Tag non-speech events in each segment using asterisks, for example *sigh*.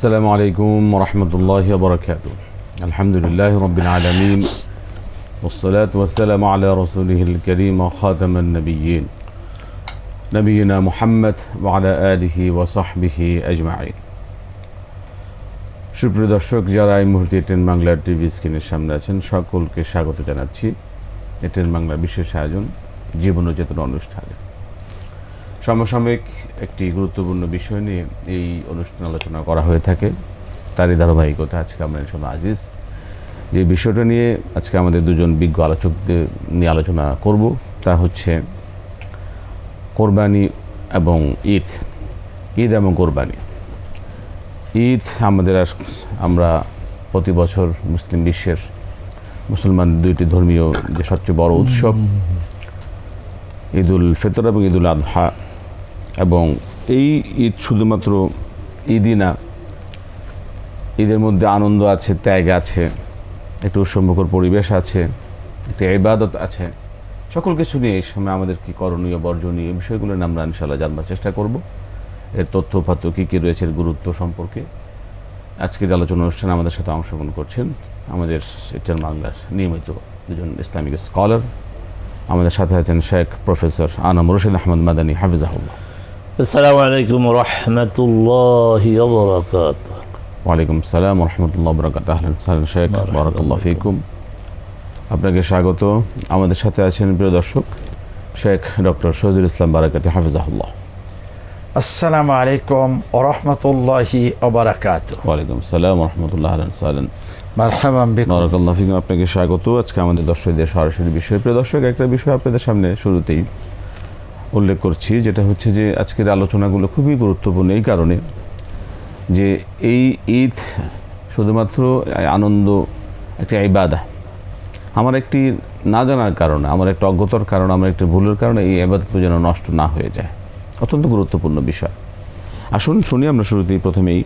السلام عليكم ورحمة الله وبركاته الحمد لله رب العالمين والصلاة والسلام على رسوله الكريم وخاتم النبيين نبينا محمد وعلى آله وصحبه أجمعين সুপ্রিয় দর্শক যারা এই মুহূর্তে এটেন বাংলার টিভি স্ক্রিনের সামনে আছেন সকলকে স্বাগত জানাচ্ছি এটেন বাংলার বিশেষ আয়োজন জীবন ও চেতনা অনুষ্ঠানে সমসাময়িক একটি গুরুত্বপূর্ণ বিষয় নিয়ে এই অনুষ্ঠান আলোচনা করা হয়ে থাকে। তারই ধারাবাহিকতা আজকে আমরা সময় আজিজ। যে বিষয়টা নিয়ে আজকে আমাদের দুজন বিজ্ঞ আলোচকদের নিয়ে আলোচনা করব তা হচ্ছে কোরবানি এবং ঈদ। ঈদ এবং কোরবানি। ঈদ আমাদের আমরা প্রতি বছর মুসলিম বিশ্বের মুসলমান দুইটি ধর্মীয় যে সবচেয়ে বড় উৎসব ঈদ উল ফিতর এবং ঈদুল আদহা এবং এই ঈদ শুধুমাত্র ঈদই না, ঈদের মধ্যে আনন্দ আছে, ত্যাগ আছে, একটু উৎসবমুখর পরিবেশ আছে, একটি ইবাদত আছে। সকল কিছু নিয়ে এই সময় আমাদের কি করণীয়, বর্জনীয় এই বিষয়গুলো নিয়ে আমরা ইনশাল্লাহ জানবার চেষ্টা করব। এর তথ্য উপাত্ত কী কী রয়েছে এর গুরুত্ব সম্পর্কে আজকের আলোচনা অনুষ্ঠানে আমাদের সাথে অংশগ্রহণ করছেন আমাদের ইটার বাংলার নিয়মিত দুজন ইসলামিক স্কলার। আমাদের সাথে আছেন শেখ প্রফেসর আনাম রশিদ আহমদ মাদানী, হাফিজাহুল্লাহ। السلام عليكم ورحمة الله وبركاته ওয়ালাইকুম সালাম রহমতুল্লাহ বরকাত আহলান সালাম শেখ বরকাল্লাহ ফিকুম আপনাকে স্বাগত আমাদের সাথে আছেন প্রিয় দর্শক শেখ ডক্টর শহীদুল ইসলাম বারাকাতি হাফিজাহুল্লাহ আসসালামু আলাইকুম ওরহমতুল্লাহি ওবরাকাত ওয়ালাইকুম সালাম রহমতুল্লাহ আহলান সালাম মারহাবাম বিকুম বরকাল্লাহ ফিকুম আপনাকে স্বাগত আজকে আমাদের দর্শকদের সরাসরি বিষয় প্রিয় দর্শক একটা বিষয় আপনাদের সামনে শুরুতেই উল্লেখ করছি, যেটা হচ্ছে যে আজকের আলোচনাগুলো খুবই গুরুত্বপূর্ণ এই কারণে যে এই ঈদ শুধুমাত্র আনন্দ, একটি ইবাদা। আমার একটি না জানার কারণে, আমার একটা অজ্ঞতার কারণে, আমার একটি ভুলের কারণে এই আবাদত যেন নষ্ট না হয়ে যায়। অত্যন্ত গুরুত্বপূর্ণ বিষয়। আসুন শুনি আমরা শুরুতেই প্রথমেই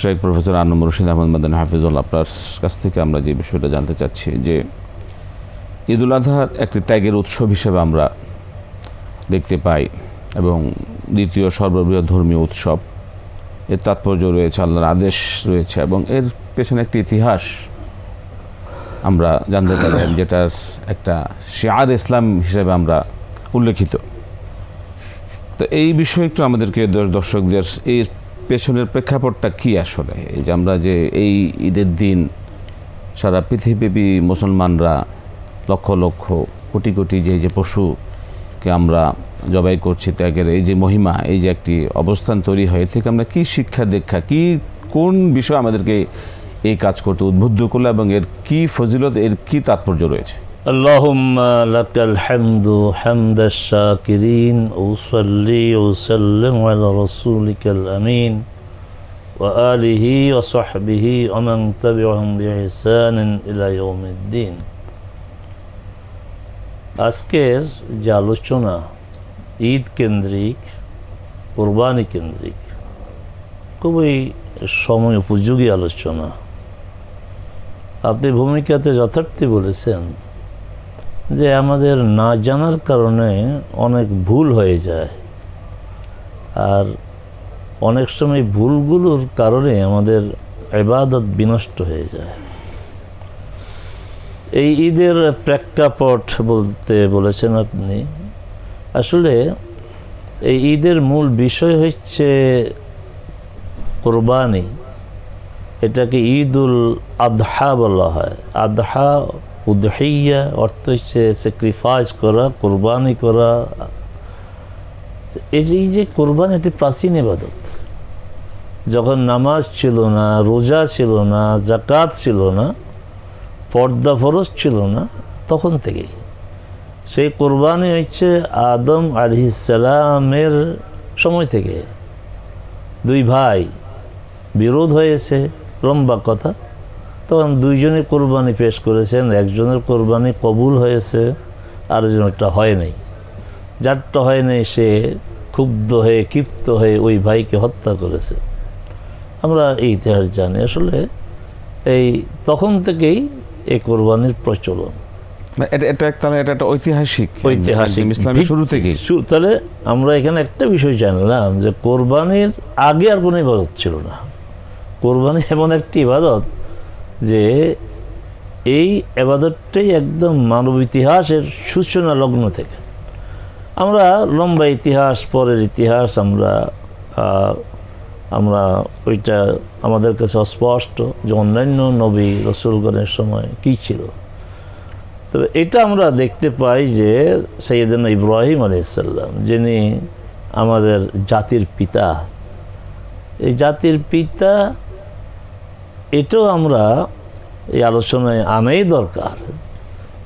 শেখ প্রফেসর আনন্দ রশিদ আহমদ মাদান হাফিজুল আপনার কাছ থেকে আমরা যে বিষয়টা জানতে চাচ্ছি যে ঈদুল আজহার একটি ত্যাগের উৎসব হিসেবে আমরা দেখতে পাই এবং দ্বিতীয় সর্ববৃহৎ ধর্মীয় উৎসব। এর তাৎপর্য রয়েছে আল্লাহর আদেশ রয়েছে এবং এর পেছনে একটি ইতিহাস আমরা জানতে পারলাম *coughs* যেটার একটা শেয়ার ইসলাম হিসেবে আমরা উল্লেখিত। তো এই বিষয়ে একটু আমাদেরকে দর্শ- দর্শকদের এই পেছনের প্রেক্ষাপটটা কি আসলে? এই যে আমরা যে এই ঈদের দিন সারা পৃথিবীব্যাপী মুসলমানরা লক্ষ লক্ষ কোটি কোটি যে যে পশুকে আমরা জবাই করছি ত্যাগের এই যে মহিমা এই যে একটি অবস্থান তৈরি হয় এর থেকে আমরা কি শিক্ষা দীক্ষা কি কোন বিষয় আমাদেরকে এই কাজ করতে উদ্বুদ্ধ করলো এবং এর কি ফজিলত এর কি তাৎপর্য রয়েছে اللهم لك الحمد حمد الشاكرين وصلي وسلم على رسولك الأمين وآله وصحبه ومن تبعهم بإحسان إلى يوم الدين আজকের যে আলোচনা ঈদ কেন্দ্রিক, কোরবানি কেন্দ্রিক, খুবই সময় উপযোগী আলোচনা। আপনি ভূমিকাতে যথার্থই বলেছেন যে আমাদের না জানার কারণে অনেক ভুল হয়ে যায়। আর অনেক সময় ভুলগুলোর কারণে আমাদের ইবাদত বিনষ্ট হয়ে যায়। এই ঈদের প্রেক্ষাপট বলতে বলেছেন আপনি, আসলে এই ঈদের মূল বিষয় হচ্ছে কোরবানি। এটাকে ঈদুল আদহা বলা হয়। আদহা উদহিয়া অর্থ হচ্ছে স্যাক্রিফাইস করা, কোরবানি করা। এই যে এই যে কোরবানি একটি প্রাচীন ইবাদত। যখন নামাজ ছিল না, রোজা ছিল না জাকাত ছিল না পর্দা ফরজ ছিল না, তখন থেকেই। সেই কোরবানি হচ্ছে আদম আলহিসালামের সময় থেকে। দুই ভাই বিরোধ হয়েছে, লম্বা কথা। তখন দুইজনে কোরবানি পেশ করেছেন, একজনের কোরবানি কবুল হয়েছে, আরেকজনেরটা হয় নাই। যারটা হয় নাই, সে ক্ষুব্ধ হয়ে, ক্ষিপ্ত হয়ে ওই ভাইকে হত্যা করেছে। আমরা এই ইতিহাস জানি। আসলে এই তখন থেকেই এই কোরবানির প্রচলন। এটা এটা একটা এটা একটা ঐতিহাসিক ঐতিহাসিক। ইসলামের শুরু থেকেই শু- তাহলে আমরা এখানে একটা বিষয় জানলাম যে কোরবানির আগে আর কোনো ইবাদত ছিল না। কোরবানি এমন একটি ইবাদত যে এই এবাদতটাই একদম মানব ইতিহাসের সূচনা লগ্ন থেকে। আমরা লম্বা ইতিহাস পরের ইতিহাস আমরা আমরা ওইটা আমাদের কাছে অস্পষ্ট যে অন্যান্য নবী রসুলগণের সময় কি ছিল। তবে এটা আমরা দেখতে পাই যে সৈয়দিন ইব্রাহিম আলাইসাল্লাম যিনি আমাদের জাতির পিতা, এই জাতির পিতা এটাও আমরা এই আলোচনায় আনাই দরকার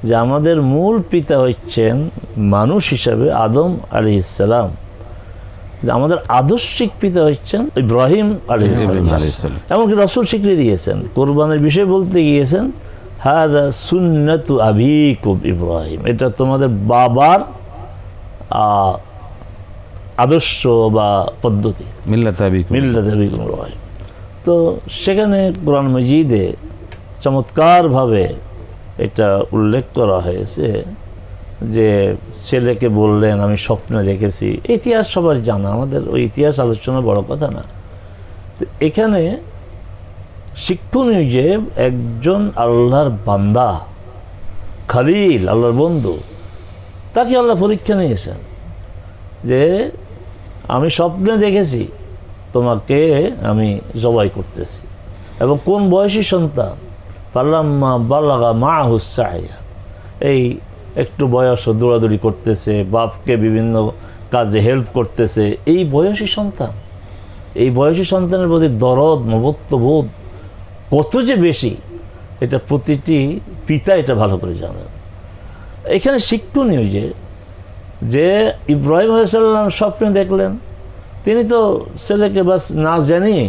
যে আমাদের মূল পিতা হচ্ছেন মানুষ হিসাবে আদম আলি ইসালাম আমাদের আদর্শিক পিতা হচ্ছেন ইব্রাহিম। এমনকি রসুল স্বীকৃতি দিয়েছেন। কোরবানের বিষয় বলতে গিয়েছেন হাদা সুন্নাতু আবিকুম ইব্রাহিম। এটা তোমাদের বাবার আদর্শ বা পদ্ধতি। ইব্রাহিম। তো সেখানে কোরআন মজিদে চমৎকারভাবে এটা উল্লেখ করা হয়েছে। যে ছেলেকে বললেন, আমি স্বপ্নে দেখেছি। ইতিহাস সবার জানা, আমাদের ওই ইতিহাস আলোচনা বড় কথা না। তো এখানে শিক্ষণীয় যে একজন আল্লাহর বান্দা, খালিল, আল্লাহর বন্ধু, তাকে আল্লাহ পরীক্ষা নিয়েছেন যে আমি স্বপ্নে দেখেছি, তোমাকে আমি জবাই করতেছি। এবং কোন বয়সী সন্তান? পাল্লাম্মা বাল্লাগা মা হুসাইয়া এই একটু বয়স দৌড়াদৌড়ি করতেছে, বাপকে বিভিন্ন কাজে হেল্প করতেছে। এই বয়সী সন্তান, এই বয়সী সন্তানের প্রতি দরদ মমত্ববোধ কত যে বেশি, এটা প্রতিটি পিতা এটা ভালো করে জানেন এখানে শিক্ষণীয় যে যে ইব্রাহিম আলাইসাল্লাম স্বপ্নে দেখলেন, তিনি তো ছেলেকে বাস না জানিয়ে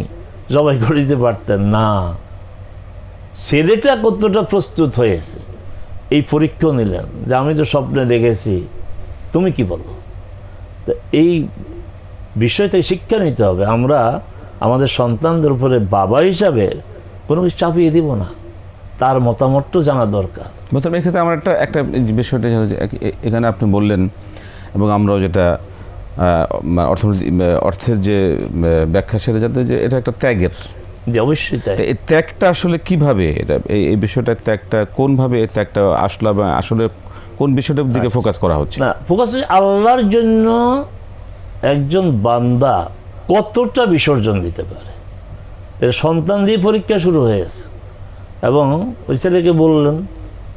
জবাই করে দিতে পারতেন, না। ছেলেটা কতটা প্রস্তুত হয়েছে। এই পরীক্ষা নিলেন যে আমি তো স্বপ্নে দেখেছি, তুমি কি বলো? তা এই বিষয় থেকে শিক্ষা নিতে হবে। আমরা আমাদের সন্তানদের উপরে বাবা হিসাবে কোনো কিছু চাপিয়ে দিব না। তার মতামতটাও জানা দরকার। প্রথমে এক্ষেত্রে আমার একটা একটা বিষয়টা এখানে আপনি বললেন এবং আমরাও যেটা অর্থনীতি, অর্থের যে ব্যাখ্যা সেটা যাতে যে এটা একটা ত্যাগের যে অবশ্যই তাই। এই ত্যাগটা আসলে কীভাবে? এটা এই বিষয়টা ত্যাগটা কোনভাবে এই ত্যাগটা আসলে আসলে কোন বিষয়টার দিকে ফোকাস করা হচ্ছে? না ফোকাস হচ্ছে আল্লাহর জন্য একজন বান্দা কতটা বিসর্জন দিতে পারে? সন্তান দিয়ে পরীক্ষা শুরু হয়ে গেছে। এবং ওই ছেলেকে বললেন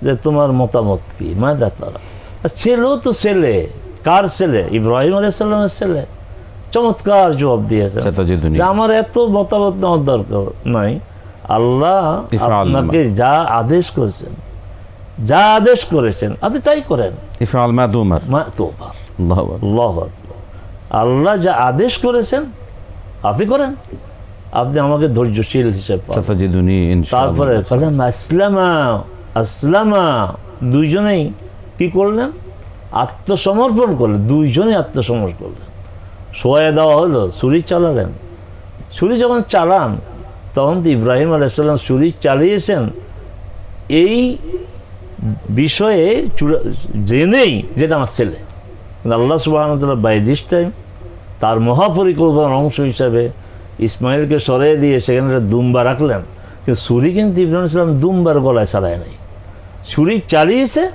যে তোমার মতামত কি? মায়দা তারা আর ছেলেও তো ছেলে। কার ছেলে? ইব্রাহিম আলাইসাল্লামের ছেলে। চমৎকার জবাব দিয়েছে। আমার এত মতামত নেওয়ার দরকার নাই। আল্লাহ আপনাকে যা আদেশ করেছেন যা আদেশ করেছেন আপনি তাই করেন। আল্লাহু যা আদেশ করেছেন আপনি করেন। আপনি আমাকে ধৈর্যশীল হিসেবে তারপরে আসলামা আসলামা। দুইজনেই কি করলেন? আত্মসমর্পণ করলেন। দুইজনেই আত্মসমর্পণ করলেন। সোয়া দেওয়া হলো ছুরি চালালেন। ছুরি যখন চালান তখন তো ইব্রাহিম আলাইসাল্লাম ছুরি চালিয়েছেন। এই বিষয়ে চূড়া- জেনেই যেটা আমার ছেলে। আল্লাহ সুবাহতাল্লাহ বাই দিস টাইম তার মহাপরিকল্পনার অংশ হিসাবে ইসমাইলকে সরিয়ে দিয়ে সেখানে একটা দুম্বা রাখলেন। কিন্তু ছুরি কিন্তু ইব্রাহিম ইসলাম দুম্বার গলায় চালায় নাই। ছুরি চালিয়েছে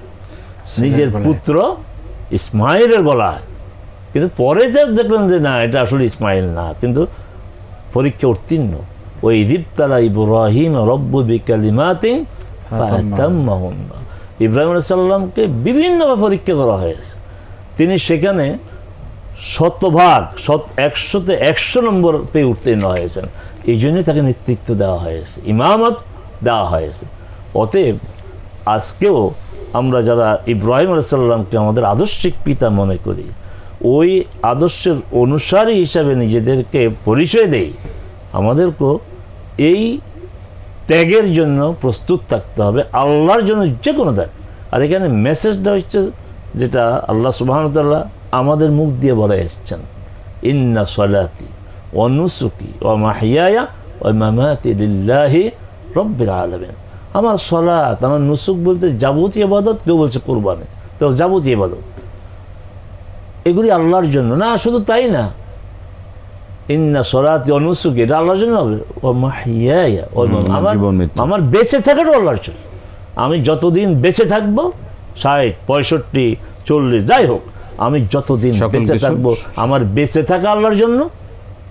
নিজের পুত্র ইসমাইলের গলায়। কিন্তু পরে যা দেখলেন যে না, এটা আসলে ইসমাইল না, কিন্তু পরীক্ষা উত্তীর্ণ। ওই দীপ্তালা ইব্রাহিম রব্বু ফাতাম্মাহুন্না। ইব্রাহিম সাল্লামকে বিভিন্নভাবে পরীক্ষা করা হয়েছে। তিনি সেখানে শতভাগ, শত, একশোতে একশো নম্বর পেয়ে উত্তীর্ণ হয়েছেন। এই জন্যই তাকে নেতৃত্ব দেওয়া হয়েছে, ইমামত দেওয়া হয়েছে। অতএব আজকেও আমরা যারা ইব্রাহিম আলাইসাল্লামকে আমাদের আদর্শিক পিতা মনে করি ওই আদর্শের অনুসারী হিসাবে নিজেদেরকে পরিচয় দেই। আমাদেরকেও এই ত্যাগের জন্য প্রস্তুত থাকতে হবে, আল্লাহর জন্য যে কোনো ত্যাগ। আর এখানে মেসেজটা হচ্ছে যেটা আল্লাহ সুবাহতাল্লাহ আমাদের মুখ দিয়ে বলে এসছেন। ইন্না সলাতি ও নুসুকি ও মাহিয়া ও মামাতি লিল্লাহি রব্বির আলমেন। আমার সলাত আমার নুসুক বলতে যাবতীয় ইবাদত, কেউ বলছে কোরবানি। তো যাবতীয় ইবাদত। এগুলি আল্লাহর জন্য। না শুধু তাই না। ইন্না সরাতি অনুসুকি এটা আল্লাহর জন্য হবে। ও মাহিয়া আমার বেঁচে থাকাটাও আল্লাহর জন্য। আমি যতদিন বেঁচে থাকব ষাট পঁয়ষট্টি চল্লিশ যাই হোক আমি যতদিন বেঁচে থাকব আমার বেঁচে থাকা আল্লাহর জন্য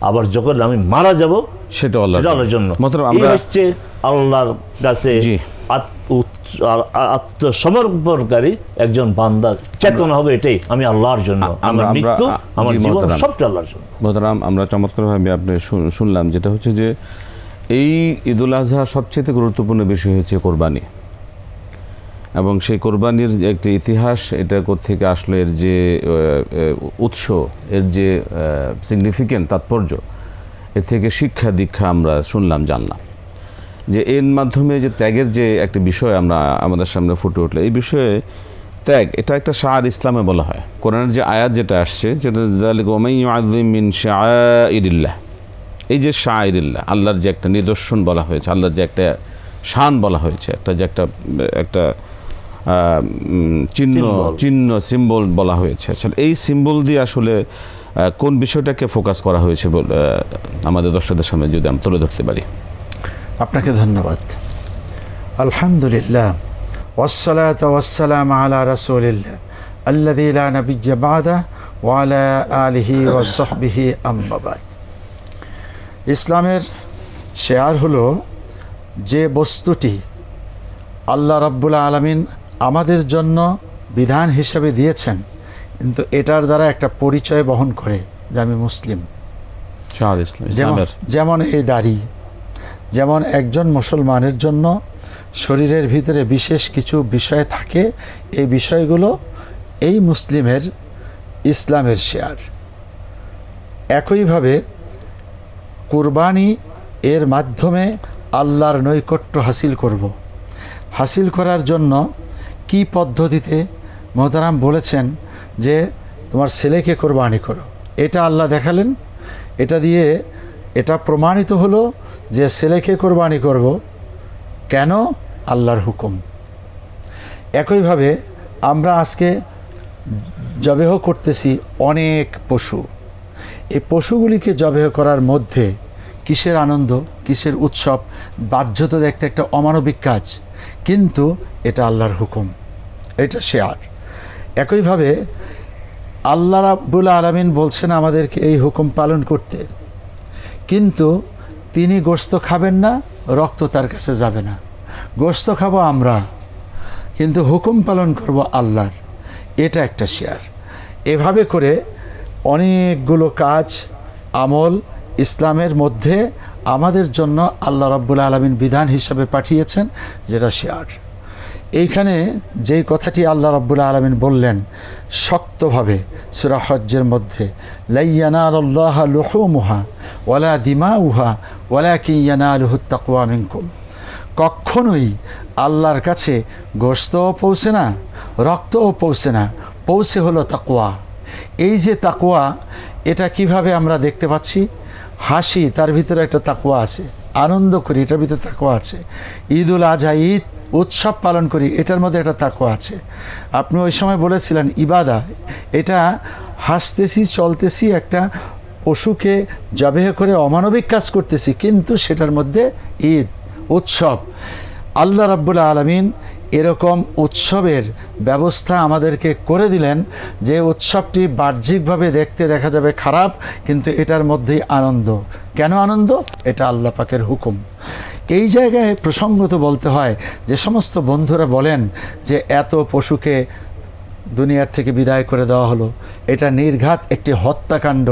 আবার যখন আমি মারা যাব সেটা আল্লাহ সেটা আল্লাহর জন্য। হচ্ছে আল্লাহর কাছে আত্মসমর্পণকারী একজন বান্দা। চেতনা হবে এটাই আমি আল্লাহর জন্য। আমার মৃত্যু আমার জীবন সবটা আল্লাহর জন্য। মোহতারাম আমরা চমৎকারভাবে আপনি শুনলাম যেটা হচ্ছে যে এই ঈদুল আজহা সবচেয়ে গুরুত্বপূর্ণ বিষয় হচ্ছে কোরবানি। এবং সেই কোরবানির একটি ইতিহাস এটা থেকে আসলো এর যে উৎস এর যে সিগনিফিকেন্ট তাৎপর্য এর থেকে শিক্ষা দীক্ষা আমরা শুনলাম জানলাম। যে এর মাধ্যমে যে ত্যাগের যে একটা বিষয় আমরা আমাদের সামনে ফুটে উঠল এই বিষয়ে ত্যাগ এটা একটা শাহ ইসলামে বলা হয়। কোরআনের যে আয়াত যেটা আসছে যেটা মিন এই যে শাআইরিল্লাহ আল্লাহর যে একটা নিদর্শন বলা হয়েছে আল্লাহর যে একটা শান বলা হয়েছে একটা যে একটা একটা চিহ্ন চিহ্ন সিম্বল বলা হয়েছে। আসলে এই সিম্বল দিয়ে আসলে কোন বিষয়টাকে ফোকাস করা হয়েছে বলে আমাদের দর্শকদের সামনে যদি আমরা তুলে ধরতে পারি? আপনাকে ধন্যবাদ। আলহামদুলিল্লাহ। ওয়াসসালাতু ওয়াসসালাম আলা রাসূলিল্লাহ আল্লাযী লা নাবিয়্যা বাদা ওয়া আলা আলিহি ওয়া সাহবিহি আম্মা ইসলামের শেয়ার হলো যে বস্তুটি আল্লাহ রাব্বুল আলামিন আমাদের জন্য বিধান হিসেবে দিয়েছেন কিন্তু এটার দ্বারা একটা পরিচয় বহন করে যে আমি মুসলিম। যেমন এই দাড়ি যেমন একজন মুসলমানের জন্য শরীরের ভিতরে বিশেষ কিছু বিষয় থাকে, এই বিষয়গুলো এই মুসলিমের ইসলামের শেয়ার। একইভাবে কুরবানি এর মাধ্যমে আল্লাহর নৈকট্য হাসিল করব। হাসিল করার জন্য কি পদ্ধতিতে মোহতারাম বলেছেন যে তোমার ছেলেকে কোরবানি করো? এটা আল্লাহ দেখালেন। এটা দিয়ে এটা প্রমাণিত হলো যে ছেলেকে কোরবানি করব, কেন? আল্লাহর হুকুম। একইভাবে আমরা আজকে জবেহ করতেছি অনেক পশু। এই পশুগুলিকে জবেহ করার মধ্যে কিসের আনন্দ, কিসের উৎসব বাহ্যত দেখতে একটা অমানবিক কাজ, কিন্তু এটা আল্লাহর হুকুম। এটা শেয়ার। একইভাবে আল্লাহ রাব্বুল আলমিন বলছেন আমাদেরকে এই হুকুম পালন করতে। কিন্তু তিনি গোস্ত খাবেন না, রক্ত তার কাছে যাবে না। গোস্ত খাব আমরা, কিন্তু হুকুম পালন করব আল্লাহর। এটা একটা শেয়ার। এভাবে করে অনেকগুলো কাজ, আমল ইসলামের মধ্যে আমাদের জন্য আল্লাহ রাব্বুল আলমিন বিধান হিসাবে পাঠিয়েছেন, যেটা শেয়ার। এইখানে যেই কথাটি আল্লাহ রাব্বুল আলমিন বললেন শক্তভাবে সুরা হজ্জের মধ্যে লাইয়ানার আল্লাহ লুহুমুহা ওয়ালা দিমা উহা ওয়ালা কিয়ানা লুহুত্তাকুয়া মিনকুম। কখনোই আল্লাহর কাছে গোস্তও পৌঁছে না, রক্তও পৌঁছে না। পৌঁছে হলো তাকুয়া এই যে তাকুয়া এটা কীভাবে আমরা দেখতে পাচ্ছি? হাসি, তার ভিতরে একটা তাকুয়া আছে। আনন্দ করি, এটার ভিতরে তাকুয়া আছে। ঈদ উল আজহা, ঈদ, উৎসব পালন করি, এটার মধ্যে একটা তাকুয়া আছে। আপনি ওই সময় বলেছিলেন, ইবাদা, এটা হাসতেছি, চলতেছি একটা পশুকে জবেহ করে অমানবিক কাজ করতেছি, কিন্তু সেটার মধ্যে ঈদ, উৎসব। আল্লাহ রাব্বুল আলমিন এরকম উৎসবের ব্যবস্থা আমাদেরকে করে দিলেন যে উৎসবটি বাহ্যিকভাবে দেখতে দেখা যাবে খারাপ, কিন্তু এটার মধ্যেই আনন্দ। কেন আনন্দ? এটা আল্লাহ পাকের হুকুম। এই জায়গায় প্রসঙ্গত বলতে হয়, যে সমস্ত বন্ধুরা বলেন যে এত পশুকে দুনিয়ার থেকে বিদায় করে দেওয়া হলো। এটা নির্ঘাত একটি হত্যাকাণ্ড।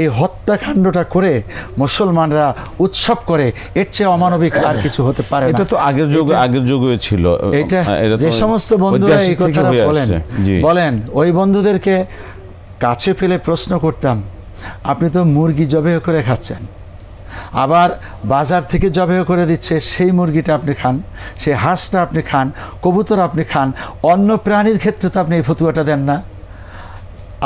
এই হত্যাকাণ্ডটা করে মুসলমানরা উৎসব করে এর চেয়ে অমানবিক আর কিছু হতে পারে এটা তো আগের যুগ আগের যুগে ছিল। এটা এটা যে সমস্ত বন্ধুরা এই কথাটা বলেন বলেন ওই বন্ধুদেরকে কাছে ফেলে প্রশ্ন করতাম আপনি তো মুরগি জবেহ করে খাচ্ছেন। আবার বাজার থেকে জবেহ করে দিচ্ছে, সেই মুরগিটা আপনি খান, সেই হাঁসটা আপনি খান, কবুতর আপনি খান, অন্য প্রাণীর ক্ষেত্রে তো আপনি এই ফতুয়াটা দেন না।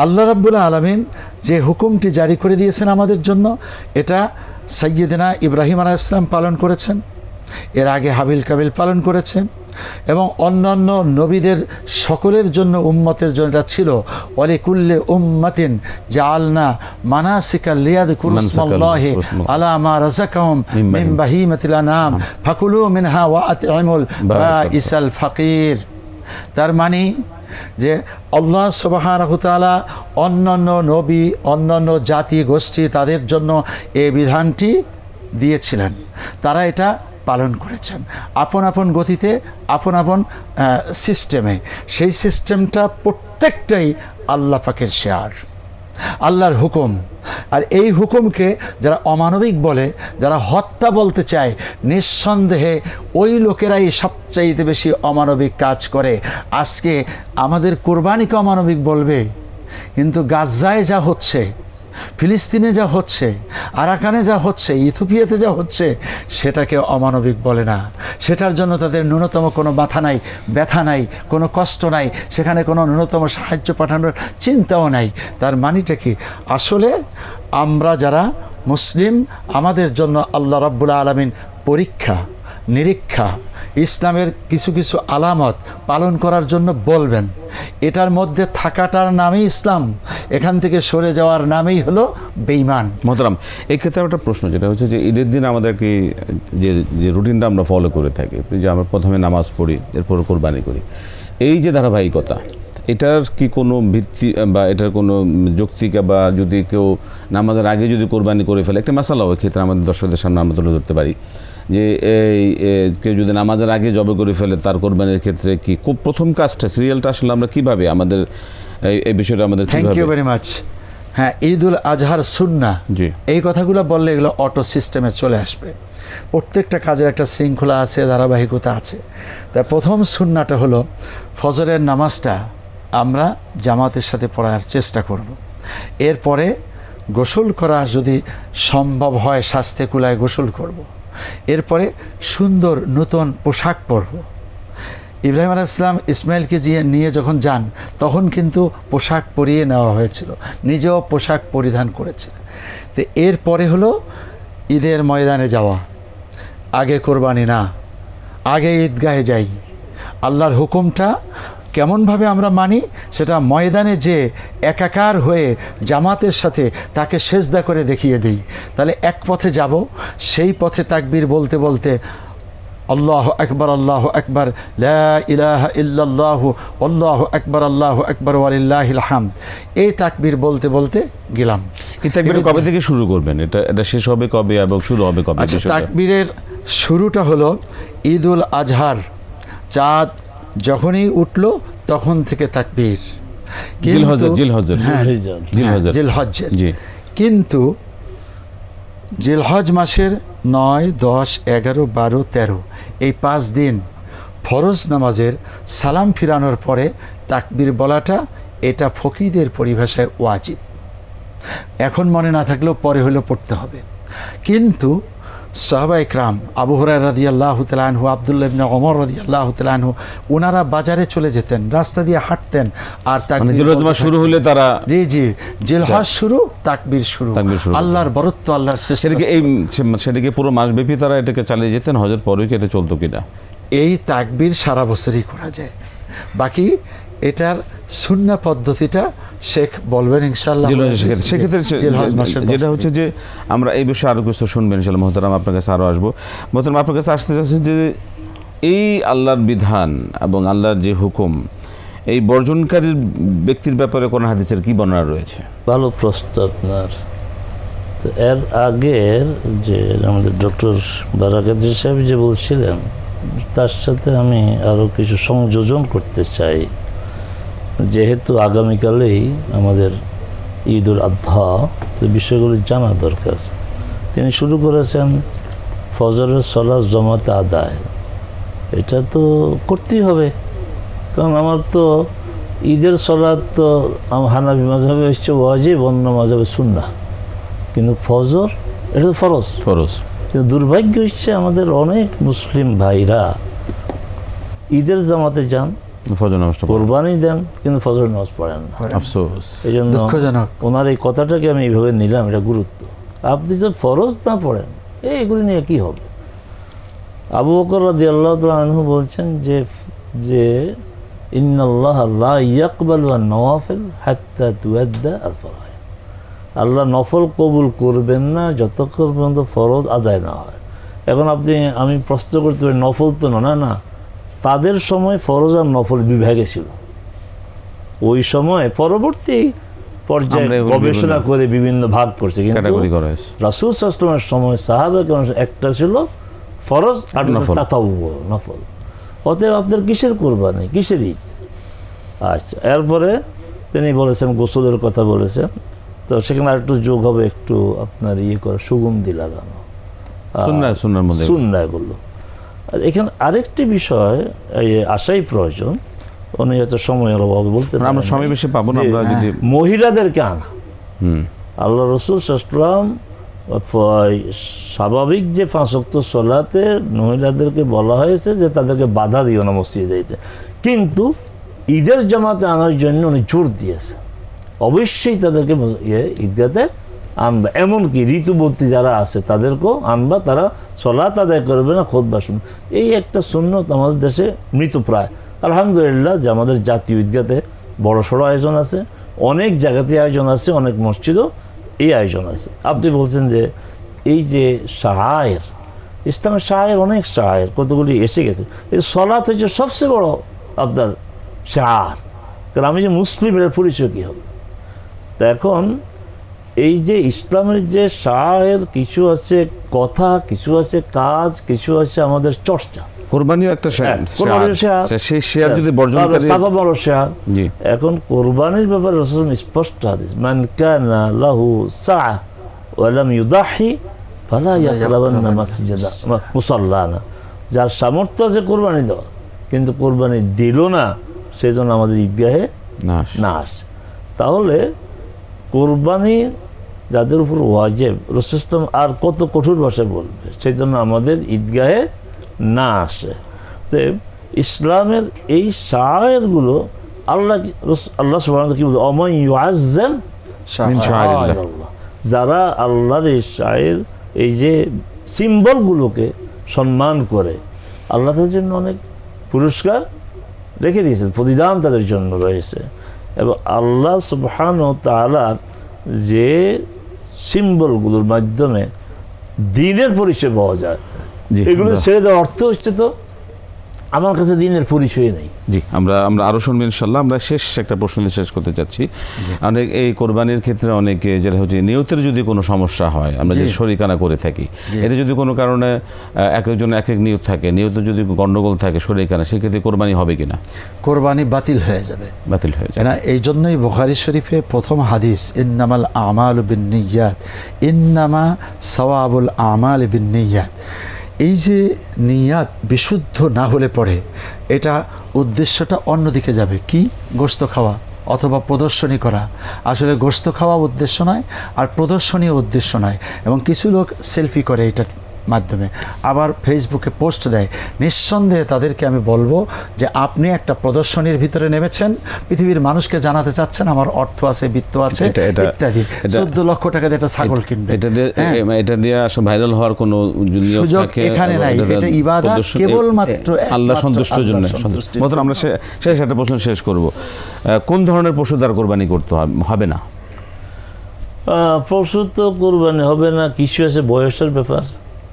আল্লাহ রাব্বুল আলমিন যে হুকুমটি জারি করে দিয়েছেন আমাদের জন্য, এটা সৈয়দিনা ইব্রাহিম আলাহ ইসলাম পালন করেছেন, এর আগে হাবিল কাবিল পালন করেছেন এবং অন্যান্য নবীদের সকলের জন্য উম্মতের জন্য এটা ছিল অলিকুল্লে উম্মাতিন জাআলনা মানাসিকা লিয়াদ কুরুসমাল্লাহি আলা মা রাযাকাহুম মিন বাহিমাতিল আনাম ফাকুলু মিনহা ওয়া আতইমুল বাইসাল ফাকির। তার মানে যে আল্লাহ সুবহানাহু তাআলা অন্যান্য নবী অন্যান্য জাতি গোষ্ঠী তাদের জন্য এই বিধানটি দিয়েছিলেন। তারা এটা পালন করেছেন। আপন আপন গতিতে, আপন আপন সিস্টেমে সেই সিস্টেমটা প্রত্যেকটাই আল্লাহ পাকের শেয়ার। আল্লাহর হুকুম। আর এই হুকুমকে যারা অমানবিক বলে, যারা হত্যা বলতে চায়, নিঃসন্দেহে ওই লোকেরাই সবচাইতে বেশি অমানবিক কাজ করে। আজকে আমাদের কোরবানিকে অমানবিক বলবে, কিন্তু গাজায় যা হচ্ছে ফিলিস্তিনে যা হচ্ছে, আরাকানে যা হচ্ছে ইথোপিয়াতে যা হচ্ছে, সেটাকে অমানবিক বলে না। সেটার জন্য তাদের ন্যূনতম কোনো মাথা নাই, ব্যথা নাই, কোনো কষ্ট নাই, সেখানে কোনো ন্যূনতম সাহায্য পাঠানোর চিন্তাও নাই। তার মানিটা কি? আসলে আমরা যারা মুসলিম, আমাদের জন্য আল্লাহ রাব্বুল আলমিন পরীক্ষা, নিরীক্ষা, ইসলামের কিছু কিছু আলামত পালন করার জন্য বলবেন। এটার মধ্যে থাকাটার নামই ইসলাম। এখান থেকে সরে যাওয়ার নামেই হলো বেইমান মোহতারাম এই ক্ষেত্রে একটা প্রশ্ন, যেটা হচ্ছে যে ঈদের দিন আমাদের কি যে যে রুটিনটা আমরা ফলো করে থাকি, যে আমরা প্রথমে নামাজ পড়ি, এরপর কোরবানি করি, এই যে ধারাবাহিকতা, এটার কি কোনো ভিত্তি, বা এটার কোনো যৌক্তিকা, বা যদি কেউ নামাজের আগে যদি কোরবানি করে ফেলে, একটা মশালা ওই ক্ষেত্রে আমাদের দর্শকদের সামনে আমরা তুলে ধরতে পারি যে এই কেউ যদি নামাজের আগে জবে করে ফেলে তার কোরবানির ক্ষেত্রে কি খুব প্রথম কাজটা সিরিয়ালটা আসলে আমরা কীভাবে আমাদের এই- বিষয়টা আমাদের থ্যাংক ইউ ভেরি মাচ হ্যাঁ ঈদ উল আজহার সুন্না জি। এই কথাগুলো বললে এগুলো অটো সিস্টেমে চলে আসবে। প্রত্যেকটা কাজের একটা শৃঙ্খলা আছে ধারাবাহিকতা আছে। তা প্রথম সুন্নাটা হলো ফজরের নামাজটা আমরা জামাতের সাথে পড়ার চেষ্টা করব। এরপরে গোসল করা যদি সম্ভব হয় স্বাস্থ্যে কুলায় গোসল করব। এরপরে সুন্দর নতুন পোশাক পরব। ইব্রাহিম আলাইসলাম ইসমাইলকে জিয়ে নিয়ে যখন যান, তখন কিন্তু পোশাক পরিয়ে নেওয়া হয়েছিল, নিজেও পোশাক পরিধান করেছিলেন তো এরপরে হলো ঈদের ময়দানে যাওয়া। আগে কোরবানি না, আগে ঈদগাহে যাই। আল্লাহর হুকুমটা কেমনভাবে আমরা মানি? সেটা ময়দানে যে একাকার হয়ে জামাতের সাথে তাকে সেজদা করে দেখিয়ে দিই। তাহলে এক পথে যাব সেই পথে তাকবীর বলতে বলতে আল্লাহ আকবর আল্লাহ আকবর লা ইলাহা ইল্লাল্লাহু আল্লাহ আকবর আল্লাহ আকবর ওয়ালিল্লাহিল এই তাকবীর বলতে বলতে গেলাম। এই তাকবীরটা কবে থেকে শুরু করবেন? এটা এটা শেষ হবে কবে এবং শুরু হবে কবে? আচ্ছা তাকবীরের শুরুটা হলো ঈদ উল আজহার চাঁদ যখনই উঠল তখন থেকে তাকবীর। কিন্তু- জিলহজের হ্যাঁ, কিন্তু জিলহজ মাসের নয় দশ এগারো বারো তেরো এই পাঁচ দিন ফরজ নামাজের সালাম ফিরানোর পরে তাকবীর বলাটা এটা ফকিদের পরিভাষায় ওয়াজিব। এখন মনে না থাকলেও পরে হলেও পড়তে হবে। কিন্তু সাহবা ইকরাম আবু হরাই রাদি আল্লাহ তালানহু আবদুল্লাহ ইবনে ওমর রাদি আল্লাহ তালানহু ওনারা বাজারে চলে যেতেন রাস্তা দিয়ে হাঁটতেন আর মানে তাকবীর বলতে শুরু হলে তারা জি জি জিলহজ শুরু তাকবীর শুরু। আল্লাহর বরত্ব আল্লাহর সেদিকে এই সে- সেদিকে পুরো মাসব্যাপী তারা এটাকে চালিয়ে যেতেন হজের পরেও কি এটা চলতো কিনা? এই তাকবির সারা বছরই করা যায়। বাকি এটার শূন্য পদ্ধতিটা শেখ বলবেন ইনশাল্লাহ সেক্ষেত্রে যেটা হচ্ছে যে আমরা এই বিষয়ে আরও কিছু শুনবেন ইনশাল্লাহ মোহতারাম আপনার কাছে আরও আসব। মোহতারাম আপনার কাছে আসতে চাচ্ছি যে এই আল্লাহর বিধান এবং আল্লাহর যে হুকুম এই বর্জনকারীর ব্যক্তির ব্যাপারে কোন হাদিসের কি বর্ণনা রয়েছে? ভালো প্রশ্ন আপনার। তো এর আগের যে আমাদের ডক্টর বারাকাতুর সাহেব যে বলছিলেন তার সাথে আমি আরও কিছু সংযোজন করতে চাই। যেহেতু আগামীকালেই আমাদের ঈদ উল আধা তো বিষয়গুলি জানা দরকার। তিনি শুরু করেছেন ফজরের সলাস জমাতে আদায়। এটা তো করতেই হবে। কারণ আমার তো ঈদের সলাদ তো আমার হানাবি মাঝাবে হচ্ছে ওয়াজিব অন্য মাঝাবে সুন্না কিন্তু ফজর এটা তো ফরজ। ফরজ। কিন্তু দুর্ভাগ্য হচ্ছে আমাদের অনেক মুসলিম ভাইরা ঈদের জামাতে যান। ফজর নামাজটা কোরবানি দেন কিন্তু ফজর নামাজ পড়েন না। আফসোস। এই জন্য ওনার এই কথাটাকে আমি এইভাবে নিলাম এটা গুরুত্ব। আপনি যদি ফরজ না পড়েন এই এগুলি নিয়ে কি হবে? আবু বকর রাদি আল্লাহ আনহু বলছেন যে যে ইন্নাল্লাহ লা ইয়াকবাল নওয়াফিল হাত্তা তুয়াদ্দা আল ফরায় আল্লাহ নফল কবুল করবেন না যতক্ষণ পর্যন্ত ফরজ আদায় না হয়। এখন আপনি আমি প্রশ্ন করতে পারি নফল তো না না। তাদের সময় ফরজ আর নফল দুই ভাগে ছিল। ওই সময় পরবর্তী পর্যায়ে গবেষণা করে বিভিন্ন ভাগ করছে। কিন্তু রাসুল সাস্টমের সময় সাহাবে একটা ছিল ফরজ আর নফল। অতএব আপনার কিসের কোরবানি? কিসের ঈদ? আচ্ছা এরপরে তিনি বলেছেন গোসলের কথা বলেছেন। তো সেখানে আরেকটু যোগ হবে একটু আপনার ইয়ে করে সুগন্ধি লাগানো। সুন্নাহ সুন্নার মধ্যে। বলল আর এখানে আরেকটি বিষয় আসাই প্রয়োজন। উনি হয়তো সময়ের অভাবে বলতে আমরা সময় বেশি পাবো না আমরা যদি মহিলাদেরকে আনা। আল্লাহ রসুল সাল্লাম স্বাভাবিক যে ফাঁসক্ত সলাতে মহিলাদেরকে বলা হয়েছে যে তাদেরকে বাধা দিও না মসজিদে যাইতে কিন্তু ঈদের জামাতে আনার জন্য উনি জোর দিয়েছে অবশ্যই তাদেরকে ইয়ে ঈদগাতে আনবা। এমনকি ঋতুবর্তী যারা আছে, তাদেরকেও আনবা, তারা সলাত আদায় করবে না, খোদ বা বাসন এই একটা সুন্নত আমাদের দেশে মৃতপ্রায় আলহামদুলিল্লাহ যে আমাদের জাতীয় ঈদগাতে বড় সড়ো আয়োজন আছে, অনেক জায়গাতে আয়োজন আছে, অনেক মসজিদও এই আয়োজন আছে। আপনি বলছেন যে এই যে সাহায়ের ইসলামের সাহায়ের অনেক সাহায়ের কতগুলি এসে গেছে। এই সলাৎ হচ্ছে সবচেয়ে বড় আপনার সাহার কারণ আমি যে মুসলিমের পরিচয় কী হবে? তা এখন এই যে ইসলামের যে শাহের কিছু আছে কথা কিছু আছে কাজ কিছু আছে আমাদের চর্চা। কোরবানিও একটা শেয়ার হ্যাঁ, কোরবানির। সেই শেয়ার যদি বড় শেয়ার এখন কোরবানির ব্যাপারে রসুল স্পষ্ট হাদিস মান কানা লাহু লাম ইউদাহি ফালা ইয়াকরাবান্না মাসজিদা মুসাল্লানা। যার সামর্থ্য আছে কোরবানি দেওয়া কিন্তু কোরবানি দিল না সেই জন্য আমাদের ঈদগাহে না না আসে। তাহলে কোরবানি যাদের উপর ওয়াজেব রসুলাম আর কত কঠোর ভাষায় বলবে? সেই জন্য আমাদের ঈদগাহে না আসে। তো ইসলামের এই শায়েরগুলো আল্লাহ আল্লাহ সুবাহ কি বলছে? অময় যারা আল্লাহর এই শায়ের এই যে সিম্বলগুলোকে সম্মান করে আল্লাহ তাদের জন্য অনেক পুরস্কার রেখে দিয়েছেন প্রতিদান তাদের জন্য রয়েছে। এবং আল্লাহ সুবহান ও তালার যে সিম্বলগুলোর মাধ্যমে দিনের পরিচয় পাওয়া যায়। এগুলো ছেড়ে দেওয়ার অর্থ হচ্ছে তো আমার কাছে দিনের পরিচয় নেই। জি আমরা আমরা আরও শুনব ইনশাল্লাহ। আমরা শেষ একটা প্রশ্ন শেষ করতে চাচ্ছি। অনেক এই কোরবানির ক্ষেত্রে অনেকে যেটা হচ্ছে নিয়তের যদি কোনো সমস্যা হয় আমরা যে। শরিকানা করে থাকি এতে যদি কোনো কারণে এক একজন এক এক নিয়ত থাকে নিয়তে যদি গণ্ডগোল থাকে শরিকানা সেক্ষেত্রে কোরবানি হবে কিনা? কোরবানি বাতিল হয়ে যাবে। বাতিল হয়ে যায় না এই জন্যই বুখারি শরীফে প্রথম হাদিস ইন্নামাল আমাল বিন নিয়াত ইন্নামা সওয়াবুল আমাল বিন নিয়াত। এই যে নিয়াত বিশুদ্ধ না হলে পড়ে এটা উদ্দেশ্যটা অন্যদিকে যাবে। কি? গোস্ত খাওয়া অথবা প্রদর্শনী করা। আসলে গোস্ত খাওয়া উদ্দেশ্য নয়, আর প্রদর্শনীয় উদ্দেশ্য নয়। এবং কিছু লোক সেলফি করে এটার মাধ্যমে। আবার ফেসবুকে পোস্ট দেয় নিঃসন্দেহে তাদেরকে আমি বলব যে আপনি একটা প্রদর্শনীর ভিতরে নেমেছেন পৃথিবীর মানুষকে জানাতে চাচ্ছেন আমার অর্থ আছে বিত্ত আছে ইত্যাদি। চোদ্দ লক্ষ টাকা দিয়ে একটা ছাগল কিনবে। এটা দিয়ে হ্যাঁ। এটা দিয়ে আসলে ভাইরাল হওয়ার কোনো সুযোগ এখানে নাই। এটা ইবাদত কেবলমাত্র আল্লাহ সন্তুষ্টের জন্য মতন আমরা শেষ একটা প্রশ্ন শেষ করব। কোন ধরনের পশু দ্বারা কোরবানি করতে হবে- না? আহ, পশু তো কোরবানি হবে না কিছু আছে বয়সের ব্যাপার।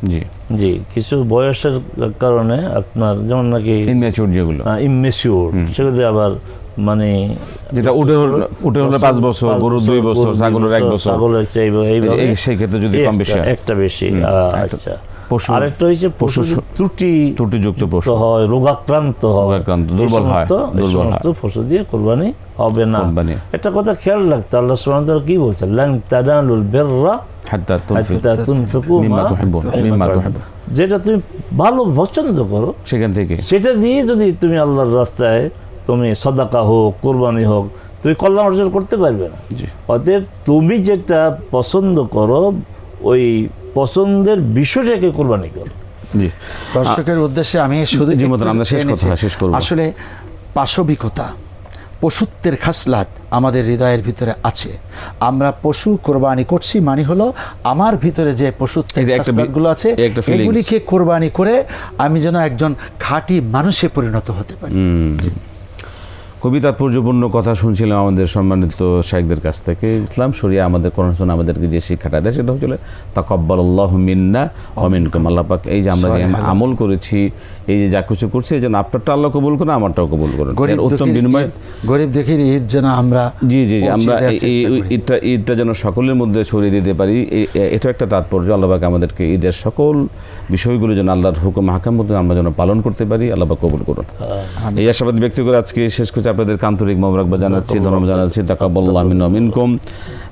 জি। জি কিছু বয়সের কারণে আপনার যেমন নাকি ইনম্যাচিউর যেগুলো। ইমেচিওর সেগুলো আবার মানে যেটা উঠে উঠে হলে পাঁচ বছর, গরুর দুই বছর, ছাগলের এক বছর। ছাগলের সেই ক্ষেত্রে যদি কম একটা- বেশি একটা বেশি আচ্ছা। পশু আরেকটা হচ্ছে পশু পশু- ত্রুটি ত্রুটিযুক্ত পশু। হয় রোগাক্রান্ত হয় রোগাক্রান্ত, দুর্বল হয়, দুর্বল সমস্ত পশু দিয়ে কোরবানি হবে না। একটা কথা খেয়াল রাখতে আল্লাহ সুবহানাহু কি বলছে বিররা যেটা তুমি ভালো পছন্দ করো সেখান থেকে সেটা দিয়ে যদি তুমি আল্লাহর রাস্তায় তুমি সদাকা হোক কোরবানি হোক তুমি কল্যাণ অর্জন করতে পারবে না জি। অতএব তুমি যেটা পছন্দ করো ওই পছন্দের বিষয়টাকে কোরবানি করো জি দর্শকের উদ্দেশ্যে আমি শুধু শেষ। কথা শেষ করব। আসলে পাশবিকতা পশুত্বের খাসলাত আমাদের হৃদয়ের ভিতরে আছে। আমরা পশু কোরবানি করছি মানে হলো আমার ভিতরে যে পশুত্বের খাসলাতগুলো আছে। এগুলিকে কোরবানি করে আমি যেন একজন খাঁটি মানুষে পরিণত হতে পারি। খুবই তাৎপর্যপূর্ণ কথা শুনছিলাম আমাদের সম্মানিত শাহেকদের কাছ থেকে। ইসলাম শরিয়া আমাদের কোরআন আমাদেরকে যে শিক্ষাটা দেয় সেটা হচ্ছিল তাকব্বাল আল্লাহ মিন্না অমিনকুম আল্লাহ পাক এই যে আমরা যে আমল করেছি এই যে যা কিছু করছি এই জন্য আপনারটা আল্লাহ কবুল করুন আমারটাও কবুল করুন। গরিব উত্তম বিনিময় গরিব দুঃখীর ঈদ যেন আমরা জি জি জি আমরা এই-। ঈদটা ঈদটা যেন সকলের মধ্যে ছড়িয়ে দিতে পারি। এটা একটা তাৎপর্য। আল্লাহবাক আমাদেরকে ঈদের সকল বিষয়গুলো যেন আল্লাহর হুকুম হাকাম মধ্যে আমরা যেন পালন করতে পারি। আল্লাহবাক কবুল করুন। এই আশাবাদ ব্যক্তি করে আজকে শেষ করছি। আপনাদের কান্তরিক মোবারকবাদ জানাচ্ছি ধন্যবাদ জানাচ্ছি তাকাবল্লাহ মিনকুম।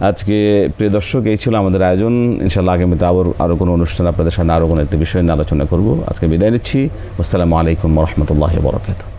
আজকে প্রিয় দর্শক এই ছিল আমাদের আয়োজন। ইনশাল্লাহ আগামীতে আবার আরও কোনো অনুষ্ঠান আপনাদের সামনে আরও কোনো একটি বিষয় নিয়ে আলোচনা করব। আজকে বিদায় নিচ্ছি। আসসালামু আলাইকুম রহমতুল্লাহ বরকাত